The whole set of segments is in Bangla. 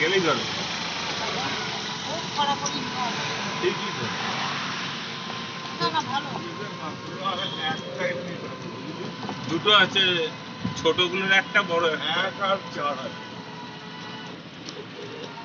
গেলেই ধরো ঠিকই তো দুটো আছে ছোটগুলোর একটা বড় এক আর চার আছে।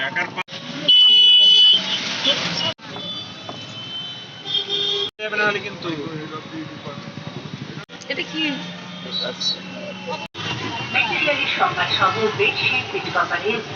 এক আর পাঁচ। যাবে না হলে কিন্তু এটা কি? সংবাদ সহ বেডশিট কোম্পানির বললাম তো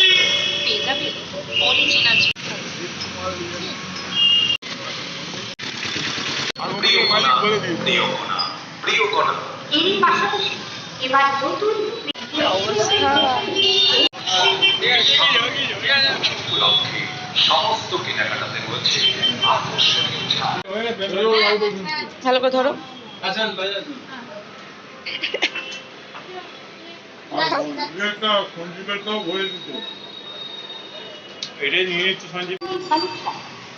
মালিক বলে দিয়েছে এরই পাশাপাশি এবার নতুন সমস্ত কেনাকাটাতে রয়েছে আকর্ষণীয় ছাড়। ভালো করে ধরো। তালিকা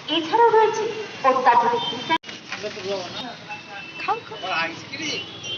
এছাড়াও রয়েছে অত্যাধুনিক ডিজাইন খাও খাও